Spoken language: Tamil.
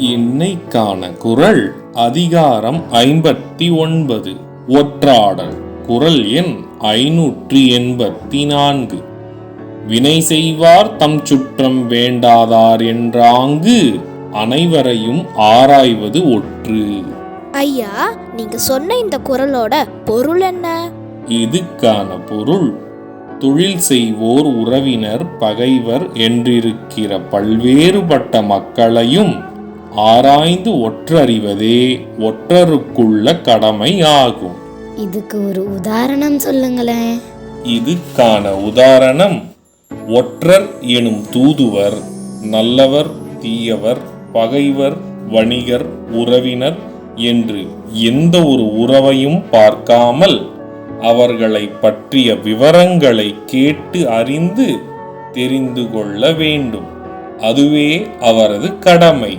இன்னைக்கான குரல் அதிகாரம் ஐம்பத்தி ஒன்பது. ஒற்றாடல். குரல் எண் ஐநூற்றி எண்பத்தி நான்கு. வினை செய்வார் தம் சுற்றம் வேண்டாதார் என்றாங்கு அனைவரையும் ஆராய்வது ஒற்று. ஐயா நீங்க சொன்ன இந்த குரலோட பொருள் என்ன? இதுக்கான பொருள் தொழில் செய்வோர் உறவினர் பகைவர் என்றிருக்கிற பல்வேறுபட்ட மக்களையும் ஆராய்ந்து ஒற்றறிவதே ஒற்றருக்குள்ள கடமை ஆகும் இதுக்கு ஒரு உதாரணம் சொல்லுங்களேன். இதுக்கான உதாரணம் ஒற்றர் எனும் தூதுவர் நல்லவர் தீயவர் பகைவர் வணிகர் உறவினர் என்று எந்த ஒரு உறவையும் பார்க்காமல் அவர்களை பற்றிய விவரங்களை கேட்டு அறிந்து தெரிந்து கொள்ள வேண்டும். அதுவே அவரது கடமை.